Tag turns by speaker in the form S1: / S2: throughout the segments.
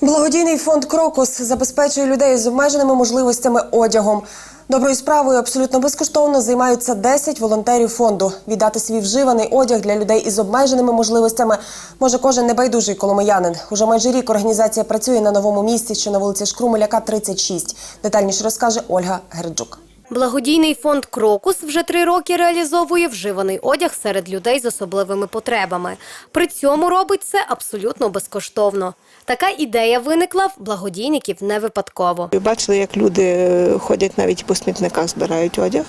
S1: Благодійний фонд Крокус забезпечує людей з обмеженими можливостями одягом. Доброю справою абсолютно безкоштовно займаються 10 волонтерів фонду. Віддати свій вживаний одяг для людей із обмеженими можливостями може кожен небайдужий коломиянин. Уже майже рік організація працює на новому місці, що на вулиці Шкрумеляка, 36. Детальніше розкаже Ольга Герджук.
S2: Благодійний фонд Крокус вже три роки реалізовує вживаний одяг серед людей з особливими потребами. При цьому робить це абсолютно безкоштовно. Така ідея виникла в благодійників не випадково.
S3: Бачили, як люди е, ходять навіть по смітниках, збирають одяг.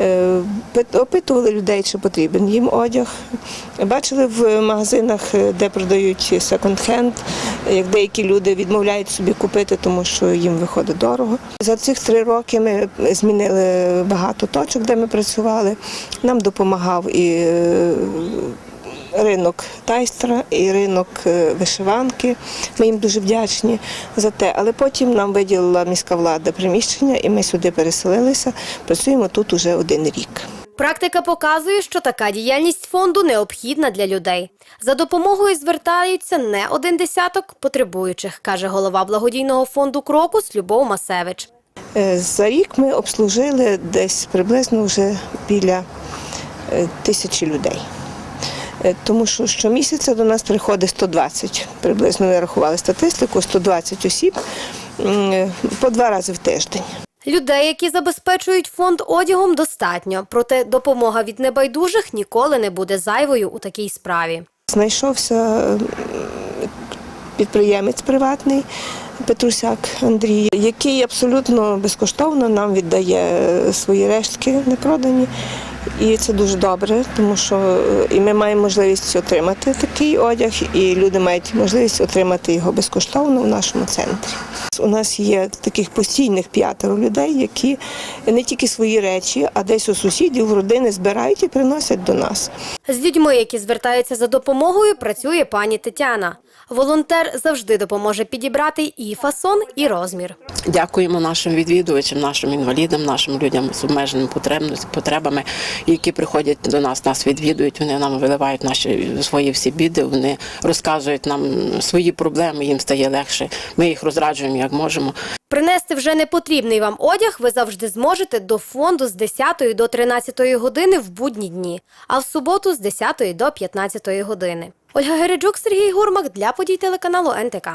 S3: Е, Опитували людей, чи потрібен їм одяг. Бачили в магазинах, е, де продають секонд-хенд, як деякі люди відмовляють собі купити, тому що їм виходить дорого. За цих три роки ми змінили багато точок, де ми працювали. Нам допомагав і е, ринок тайстра і ринок е, вишиванки. Ми їм дуже вдячні за те. Але потім нам виділила міська влада приміщення, і ми сюди переселилися. Працюємо тут уже один рік.
S2: Практика показує, що така діяльність фонду необхідна для людей. За допомогою звертаються не один десяток потребуючих, каже голова благодійного фонду Крокус Любов Масевич.
S3: Е, За рік ми обслужили десь приблизно вже біля е, тисячі людей. Е, Тому що щомісяця до нас приходить 120, приблизно ми рахували статистику, 120 осіб по два рази в тиждень.
S2: Людей, які забезпечують фонд одягом, достатньо, проте допомога від небайдужих ніколи не буде зайвою у такій справі.
S3: Знайшовся підприємець приватний Петрусяк Андрій, який абсолютно безкоштовно нам віддає свої рештки непродані. І це дуже добре, тому що е, і ми маємо можливість отримати такий одяг, і люди мають можливість отримати його безкоштовно в нашому центрі. У нас є таких постійних п'ятеро людей, які не тільки свої речі, а десь у сусідів, у родини збирають і приносять до нас.
S2: З людьми, які звертаються за допомогою, працює пані Тетяна. Волонтер завжди допоможе підібрати і фасон, і розмір.
S4: Дякуємо нашим відвідувачам, нашим інвалідам, нашим людям з обмеженими потреб- потребами, які приходять до нас, нас відвідують. Вони нам виливають наші свої всі біди. Вони розказують нам свої проблеми. Їм стає легше. Ми їх розраджуємо як можемо.
S2: Принести вже непотрібний вам одяг ви завжди зможете до фонду з 10 до 13 години в будні дні, а в суботу з 10 до 15 години. Ольга Гереджук, Сергій Гурмак для подій телеканалу НТК.